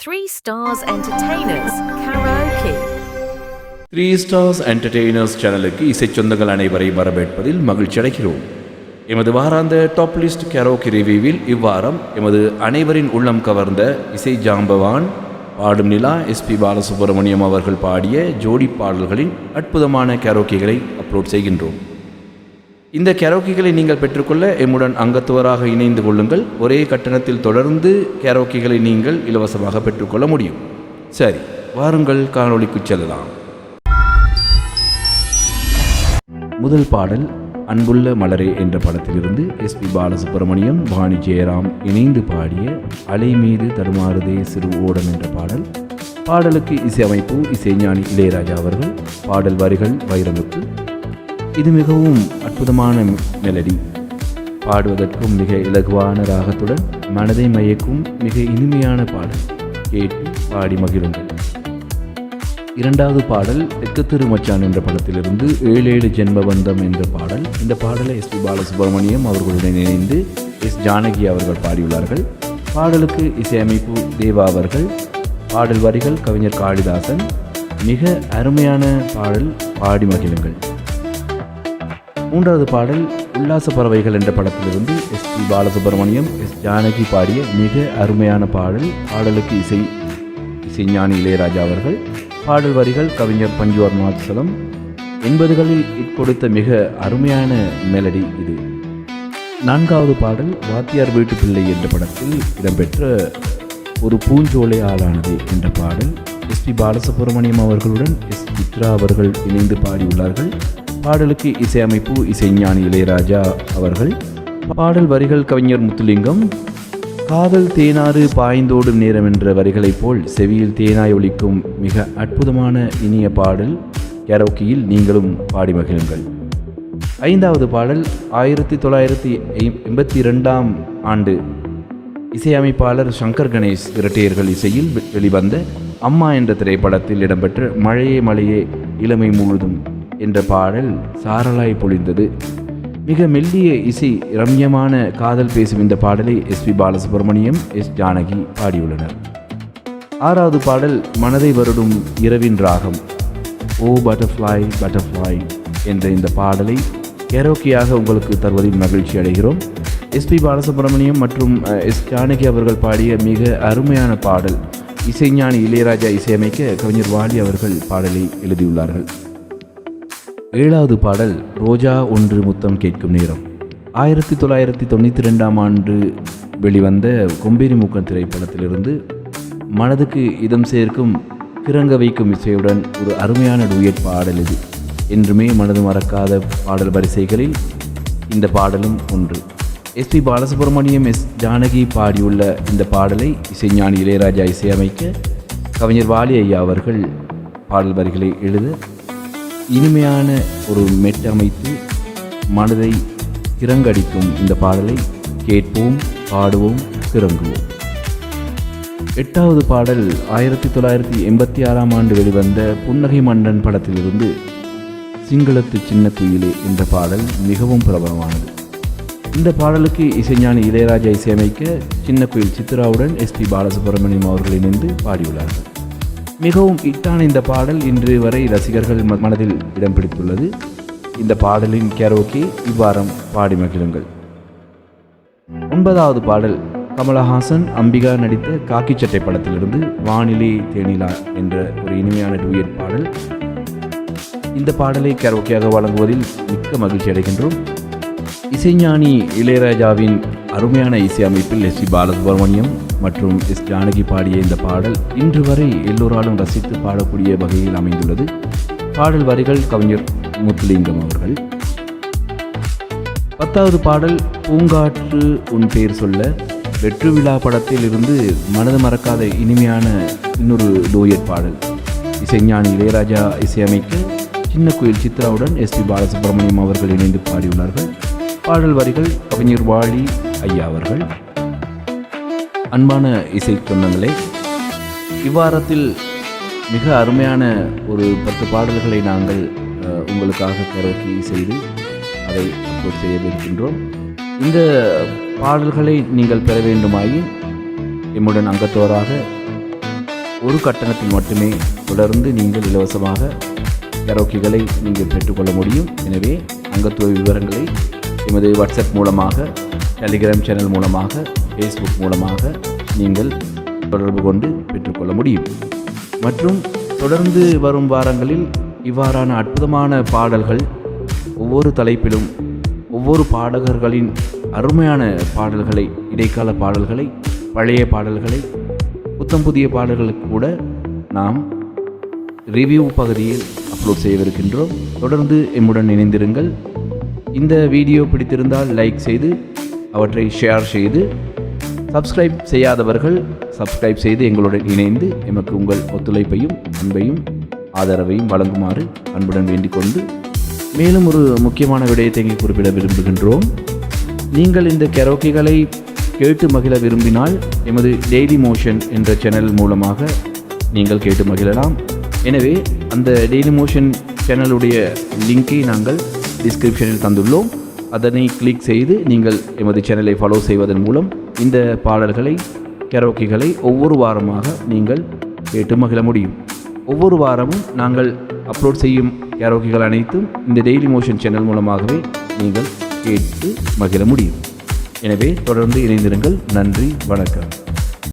Three Stars Entertainers Karaoke. Three stars entertainers சேனலுக்கு இசைச் சொந்தங்கள் அனைவரையும் வரவேற்பதில் மகிழ்ச்சி அடைகிறோம் எமது வாராந்த டாப் லிஸ்ட் கரோக்கி ரிவியூவில் இவ்வாரம் எமது அனைவரின் உள்ளம் கவர்ந்த இசை ஜாம்பவான் பாடும் நிலா எஸ்பி பாலசுப்ரமணியம் அவர்கள் பாடிய ஜோடி பாடல்களின் அற்புதமான கரோக்கிகளை அப்லோட் செய்கின்றோம் இந்த கேரோக்கிகளை நீங்கள் பெற்றுக்கொள்ள எம்முடன் அங்கத்துவராக இணைந்து கொள்ளுங்கள். ஒரே கட்டணத்தில் தொடர்ந்து கேரோக்கிகளை நீங்கள் இலவசமாக பெற்றுக்கொள்ள முடியும். சரி வாருங்கள் காணொளிக்கு செல்லலாம். முதல் பாடல் அன்புள்ள மலரே என்ற படத்திலிருந்து எஸ்பி பாலசுப்ரமணியம் வாணி ஜெயராம் இணைந்து பாடிய அலை மீது தடுமாறுதே சிறு ஓடம் என்ற பாடல். பாடலுக்கு இசையமைப்பு இசைஞானி இளையராஜா அவர்கள் பாடல் வரிகள் வைரமுத்து இது மிகவும் அற்புதமான மெலடி. பாடுவதற்கும் மிக இலகுவான ராகத்துடன் மனதை மயக்கும் மிக இனிமையான பாடல் கேட்டு பாடி மகிழுங்கள். இரண்டாவது பாடல் தெக்கத்திரு மச்சான் என்ற படத்திலிருந்து ஏழு ஏழு ஜென்மபந்தம் என்ற பாடல். இந்த பாடலை எஸ் பி பாலசுப்ரமணியம் அவர்களுடன் இணைந்து எஸ் ஜானகி அவர்கள் பாடியுள்ளார்கள். பாடலுக்கு இசையமைப்பு தேவா அவர்கள். பாடல் வரிகள் கவிஞர் காளிதாசன். மிக அருமையான பாடல் பாடி மகிழுங்கள். மூன்றாவது பாடல் உல்லாச பறவைகள் என்ற படத்திலிருந்து S P Balasubrahmanyam S Janaki பாடிய மிக அருமையான பாடல் பாடலுக்கு இசை இசைஞானி இளையராஜா அவர்கள் பாடல் வரிகள் கவிஞர் பஞ்சு அருணாச்சலம் எண்பதுகளில் இட்கொடுத்த மிக அருமையான மெலடி இது. நான்காவது பாடல் வாத்தியார் வீட்டு பிள்ளை என்ற படத்தில் இடம்பெற்ற ஒரு பூஞ்சோலை ஆளானது என்ற பாடல் எஸ் பி பாலசுப்ரமணியம் அவர்களுடன் எஸ் சித்ரா அவர்கள் இணைந்து பாடியுள்ளார்கள். பாடலுக்கு இசையமைப்பு இசைஞானி இளையராஜா அவர்கள். பாடல் வரிகள் கவிஞர் முத்துலிங்கம். காதல் தேனாறு பாய்ந்தோடும் நேரம் என்ற வரிகளைப் போல் செவியில் தேனாய் ஒழிக்கும் மிக அற்புதமான இனிய பாடல் கரோக்கியில் நீங்களும் பாடி மகிழுங்கள். ஐந்தாவது பாடல் ஆயிரத்தி தொள்ளாயிரத்தி எண்பத்தி ரெண்டாம் ஆண்டு. இசையமைப்பாளர் சங்கர் கணேஷ் இரட்டையர்கள் இசையில் வெ- வெளிவந்த அம்மா என்ற திரைப்படத்தில் இடம்பெற்ற மழையே மழையே இளமை முழுதும் என்ற பாடல் சாரலாய் பொழிந்தது. மிக மெல்லிய இசை ரம்யமான காதல் பேசும் இந்த பாடலை S P Balasubrahmanyam S Janaki பாடியுள்ளனர். ஆறாவது பாடல் மனதை வருடும் இரவின் ராகம். ஓ பட்டர்ஃப்ளை பட்டர்ஃப்ளை என்ற இந்த பாடலை கெரோக்கியாக உங்களுக்கு தருவதில் மகிழ்ச்சி அடைகிறோம். எஸ்பி பாலசுப்ரமணியம் மற்றும் எஸ் ஜானகி அவர்கள் பாடிய மிக அருமையான பாடல் இசைஞானி இளையராஜா இசையமைக்க கவிஞர் வாலி அவர்கள் பாடலை எழுதியுள்ளார்கள். ஏழாவது பாடல் ரோஜா ஒன்று முத்தம் கேட்கும் நேரம். ஆயிரத்தி தொள்ளாயிரத்தி தொண்ணூற்றி ரெண்டாம் ஆண்டு வெளிவந்த கொம்பேரி மூக்கன் திரைப்படத்திலிருந்து மனதுக்கு இதம் சேர்க்கும் கிறங்க வைக்கும் இசையுடன் ஒரு அருமையான டூயட் பாடல் இது. என்றுமே மனது மறக்காத பாடல் வரிசைகளில் இந்த பாடலும் ஒன்று. S P Balasubrahmanyam S Janaki பாடியுள்ள இந்த பாடலை இசைஞானி இளையராஜா இசையமைக்க கவிஞர் வாலி ஐயா அவர்கள் பாடல் வரிகளை எழுத இனிமையான ஒரு மெட் அமைத்து மனதை கிறங்கடிக்கும் இந்த பாடலை கேட்போம் பாடுவோம் கிறங்குவோம். எட்டாவது பாடல் ஆயிரத்தி தொள்ளாயிரத்தி எண்பத்தி ஆறாம் ஆண்டு வெளிவந்த புன்னகை மன்னன் படத்திலிருந்து சிங்களத்து சின்ன குயிலே என்ற பாடல் மிகவும் பிரபலமானது. இந்த பாடலுக்கு இசைஞானி இளையராஜா இசையமைக்க சின்ன குயில் சித்ராவுடன் எஸ்பி பாலசுப்ரமணியம் அவர்கள் இணைந்து பாடியுள்ளார்கள். மிகவும் ஹிட்டான இந்த பாடல் இன்று வரை ரசிகர்கள் மனதில் இடம் பிடித்துள்ளது. இந்த பாடலின் கேரோக்கே இவ்வாரம் பாடி மகிழுங்கள். ஒன்பதாவது பாடல் கமலஹாசன் அம்பிகா நடித்த காக்கி சட்டை படத்திலிருந்து வானிலை தேனிலா என்ற ஒரு இனிமையான டூயட் பாடல். இந்த பாடலை கரோக்கியாக வழங்குவதில் மிக்க மகிழ்ச்சி அடைகின்றோம். இசைஞானி இளையராஜாவின் அருமையான இசை அமைப்பில் எஸ் பி பாலசுப்ரமணியம் மற்றும் எஸ் ஜானகி பாடிய இந்த பாடல் இன்று வரை எல்லோராலும் ரசித்து பாடக்கூடிய வகையில் அமைந்துள்ளது. பாடல் வரிகள் கவிஞர் முத்துலிங்கம் அவர்கள். பத்தாவது பாடல் பூங்காற்று உன் பேர் சொல்ல வெற்று விழா படத்தில் இருந்து மனது மறக்காத இனிமையான இன்னொரு டூயட் பாடல். இசைஞானி இளையராஜா இசையமைக்க சின்ன கோயில் சித்ராவுடன் எஸ் பி பாலசுப்ரமணியம் அவர்கள் இணைந்து பாடியுள்ளார்கள். பாடல் வரிகள் கவிஞர் வாலி ஐயா அவர்கள். அன்பான இசை சொந்தங்களே இவ்வாரத்தில் மிக அருமையான ஒரு பத்து பாடல்களை நாங்கள் உங்களுக்காக கரோக்கி செய்து அதை அப்லோட் செய்யவிருக்கின்றோம் இந்த பாடல்களை நீங்கள் பெற வேண்டுமாயின் எம்முடன் அங்கத்தோராக ஒரு கட்டணத்தில் மட்டுமே தொடர்ந்து நீங்கள் இலவசமாக கரோக்கிகளை நீங்கள் பெற்றுக்கொள்ள முடியும். எனவே அங்கத்துவ விவரங்களை எமது வாட்ஸ்அப் மூலமாக டெலிகிராம் சேனல் மூலமாக ஃபேஸ்புக் மூலமாக நீங்கள் தொடர்பு கொண்டு பெற்றுக்கொள்ள முடியும். மற்றும் தொடர்ந்து வரும் வாரங்களில் இவ்வாறான அற்புதமான பாடல்கள் ஒவ்வொரு தலைப்பிலும் ஒவ்வொரு பாடகர்களின் அருமையான பாடல்களை இடைக்கால பாடல்களை பழைய பாடல்களை புத்தம் புதிய பாடல்களுக்கு கூட நாம் ரிவ்யூ பகுதியில் அப்லோட் செய்யவிருக்கின்றோம் தொடர்ந்து எம்முடன் இணைந்திருங்கள். இந்த வீடியோ பிடித்திருந்தால் லைக் செய்து அவற்றை ஷேர் செய்து சப்ஸ்கிரைப் செய்யாதவர்கள் சப்ஸ்கிரைப் செய்து எங்களுடன் இணைந்து எமக்கு உங்கள் ஒத்துழைப்பையும் அன்பையும் ஆதரவையும் வழங்குமாறு அன்புடன் வேண்டிக் கொண்டு மேலும் ஒரு முக்கியமான விடயத்தை இங்கே குறிப்பிட விரும்புகின்றோம். நீங்கள் இந்த கெரோக்கிகளை கேட்டு மகிழ விரும்பினால் எமது டெய்லி மோஷன் என்ற சேனல் மூலமாக நீங்கள் கேட்டு மகிழலாம். எனவே அந்த டெய்லி மோஷன் சேனலுடைய லிங்கை நாங்கள் டிஸ்கிரிப்ஷனில் தந்துள்ளோம். அதனை கிளிக் செய்து நீங்கள் எமது சேனலை ஃபாலோ செய்வதன் மூலம் இந்த பாடல்களை கரோக்கிகளை ஒவ்வொரு வாரமாக நீங்கள் கேட்டு மகிழ முடியும். ஒவ்வொரு வாரமும் நாங்கள் அப்லோட் செய்யும் கரோக்கிகள் அனைத்தும் இந்த டெய்லி மோஷன் சேனல் மூலமாகவே நீங்கள் கேட்டு மகிழ முடியும். எனவே தொடர்ந்து இணைந்திருங்கள். நன்றி வணக்கம்.